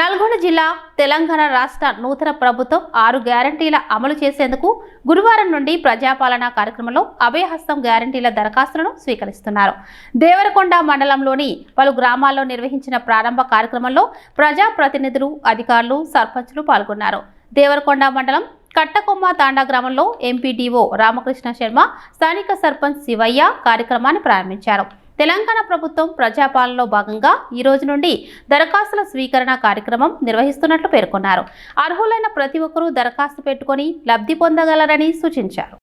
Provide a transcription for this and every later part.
నల్గొండ జిల్లా తెలంగాణ రాష్ట్ర నూతన ప్రభుత్వం ఆరు గ్యారంటీల అమలు చేసేందుకు గురువారం నుండి ప్రజాపాలన కార్యక్రమంలో అభయహస్తం గ్యారంటీల దరఖాస్తులను స్వీకరిస్తున్నారు. దేవరకొండ మండలంలోని పలు గ్రామాల్లో నిర్వహించిన ప్రారంభ కార్యక్రమంలో ప్రజాప్రతినిధులు అధికారులు సర్పంచులు పాల్గొన్నారు. దేవరకొండ మండలం కట్టకొమ్మ తాండా గ్రామంలో ఎంపీడీఓ రామకృష్ణ శర్మ స్థానిక సర్పంచ్ శివయ్య కార్యక్రమాన్ని ప్రారంభించారు. తెలంగాణ ప్రభుత్వం ప్రజాపాలనలో భాగంగా ఈ రోజు నుండి దరఖాస్తుల స్వీకరణ కార్యక్రమం నిర్వహిస్తున్నట్లు పేర్కొన్నారు. అర్హులైన ప్రతి ఒక్కరూ దరఖాస్తు పెట్టుకొని లబ్ధి పొందగలరని సూచించారు.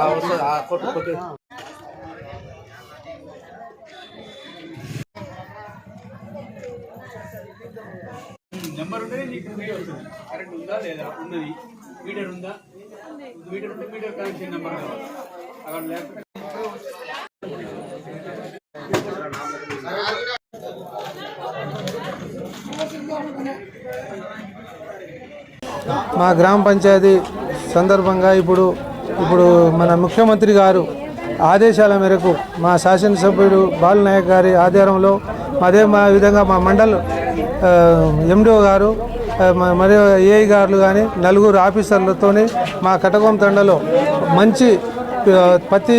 ఆ నెంబర్ ఉంటేనే నీకు వీడియో వస్తుంది. కరెంట్ ఉందా లేదా? ఉన్నది. మీటర్ ఉందా? మీటర్ ఉంటే మీటర్ కనెక్షన్ నెంబర్ కావాలి. అక్కడ లేకపోతే మా గ్రామ పంచాయతీ సందర్భంగా ఇప్పుడు ఇప్పుడు మన ముఖ్యమంత్రి గారు ఆదేశాల మేరకు మా శాసనసభ్యుడు బాలనాయక్ గారి ఆధ్వర్యంలో అదే మా విధంగా మా మండల్ ఎండిఓ గారు మరియు ఏఐ గారు కానీ నలుగురు ఆఫీసర్లతోని మా కటకం తండలో మంచి ప్రతి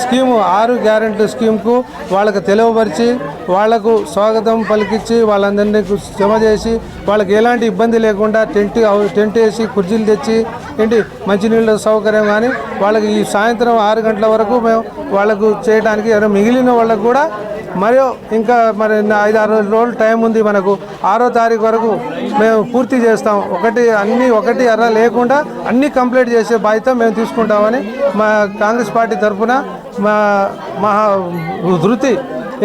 స్కీము ఆరు గ్యారెంటీ స్కీమ్కు వాళ్ళకు తెలియపరిచి వాళ్ళకు స్వాగతం పలికించి వాళ్ళందరినీ జమ చేసి వాళ్ళకి ఎలాంటి ఇబ్బంది లేకుండా టెంట్ టెంట్ వేసి కుర్చీలు తెచ్చి ఏంటి మంచినీళ్ళ సౌకర్యం కానీ వాళ్ళకి ఈ సాయంత్రం ఆరు గంటల వరకు మేము వాళ్ళకు చేయడానికి మిగిలిన వాళ్ళకు కూడా మరియు ఇంకా మరి ఐదు ఆరు రోజులు టైం ఉంది మనకు. ఆరో తారీఖు వరకు మేము పూర్తి చేస్తాం. ఒకటి అన్ని ఒకటి అర లేకుండా అన్ని కంప్లీట్ చేసే బాధ్యత మేము తీసుకుంటామని మా కాంగ్రెస్ పార్టీ తరఫున మా మా ధృతి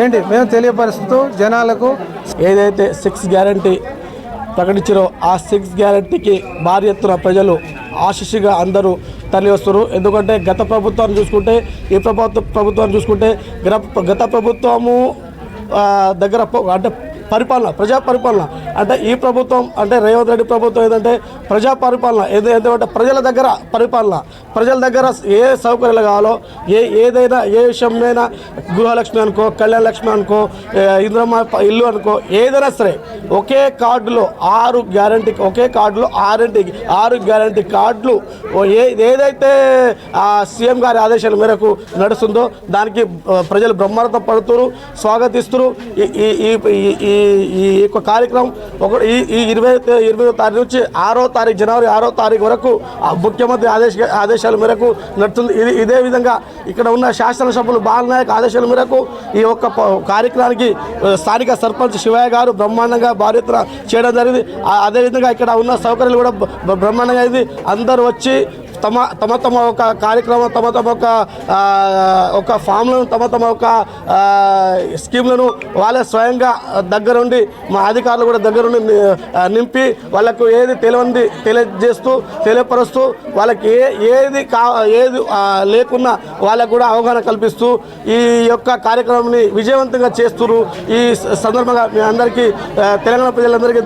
ఏంటి? మేము తెలియపరుస్తూ జనాలకు ఏదైతే సిక్స్ గ్యారంటీ ప్రకటించారో ఆ సిక్స్ గ్యారంటీకి భారీ ఎత్తున ప్రజలు ఆశిషిగా అందరూ తరలి వస్తారు ఎందుకంటే గత ప్రభుత్వాన్ని చూసుకుంటే ఈ ప్రభుత్వ ప్రభుత్వాన్ని చూసుకుంటే గత గత ప్రభుత్వము దగ్గర అంటే పరిపాలన ప్రజా పరిపాలన. అంటే ఈ ప్రభుత్వం అంటే రేవంత్ రెడ్డి ప్రభుత్వం ఏంటంటే ప్రజా పరిపాలన. ఏది ఏంటంటే ప్రజల దగ్గర పరిపాలన. ప్రజల దగ్గర ఏ సౌకర్యాలు కావాలో ఏ ఏదైనా ఏ విషయమైనా గృహలక్ష్మి అనుకో కళ్యాణ లక్ష్మి అనుకో ఇంద్రమ్మ ఇల్లు అనుకో ఏదైనా సరే ఒకే కార్డులో ఆరు గ్యారంటీ ఒకే కార్డులో ఆరంటీ ఆరు గ్యారంటీ కార్డులు ఓ ఏ ఏదైతే ఆ సీఎం గారి ఆదేశాల మేరకు నడుస్తుందో దానికి ఆ, ప్రజలు బ్రహ్మాండం పడుతున్నారు స్వాగతిస్తున్నారు ఈ ఈ- ఈ యొక్క కార్యక్రమం ఒక ఈ ఈ ఇరవై ఇరవై తారీఖు నుంచి ఆరో తారీఖు జనవరి ఆరో తారీఖు వరకు ముఖ్యమంత్రి ఆదేశ ఆదేశాల మేరకు నడుస్తుంది ఇది ఇదే విధంగా ఇక్కడ ఉన్న శాసనసభ్యులు బాలనాయక్ ఆదేశాల మేరకు ఈ యొక్క కార్యక్రమానికి స్థానిక సర్పంచ్ శివయ్య గారు బ్రహ్మాండంగా భార్యత చేయడం జరిగింది. అదేవిధంగా ఇక్కడ ఉన్న సౌకర్యాలు కూడా బ్రహ్మాండంగా అయింది. అందరూ వచ్చి తమ తమ తమ ఒక కార్యక్రమం తమ తమ ఒక ఒక ఫామ్లను తమ తమ ఒక స్కీమ్లను వాళ్ళే స్వయంగా దగ్గరుండి మా అధికారులు కూడా దగ్గరుండి నింపి వాళ్ళకు ఏది తెలియంది తెలియజేస్తూ తెలియపరుస్తూ వాళ్ళకి ఏ ఏది కా ఏది లేకున్నా వాళ్ళకు కూడా అవగాహన కల్పిస్తూ ఈ యొక్క కార్యక్రమాన్ని విజయవంతంగా చేస్తున్నారు. ఈ సందర్భంగా మీ అందరికీ తెలంగాణ ప్రజలందరికీ